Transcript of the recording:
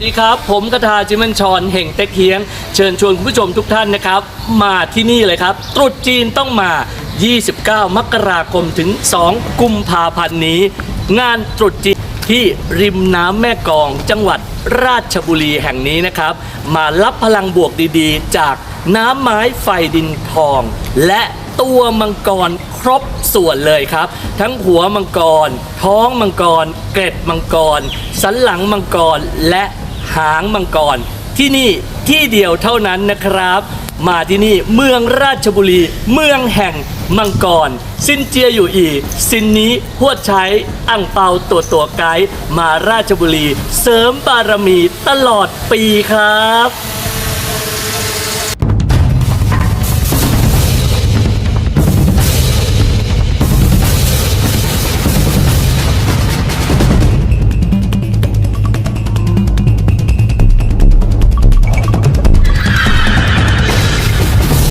สวัสดีครับ ผมกระทาจิมันชรแห่งเต็กเฮียง เชิญชวนคุณผู้ชมทุกท่านนะครับ มาที่นี่เลยครับ ตรุษจีนต้องมา 29 มกราคมถึง 2 กุมภาพันธ์นี้ งานตรุษจีนที่ริมน้ำแม่กอง จังหวัดราชบุรีแห่งนี้นะครับ มารับพลังบวกดีๆ จากน้ำไม้ไฟดินทอง และตัวมังกรครบส่วนเลยครับ ทั้งหัวมังกร ท้องมังกร เกร็ดมังกร สันหลังมังกรและ หางมังกร ที่นี่ที่เดียวเท่านั้นนะครับ มาที่นี่เมืองราชบุรี เมืองแห่งมังกร สินเจียอยู่อีสินนี้พวดใช้อ่างเปาตัวตัวไกด์มาราชบุรี เสริมบารมีตลอดปีครับ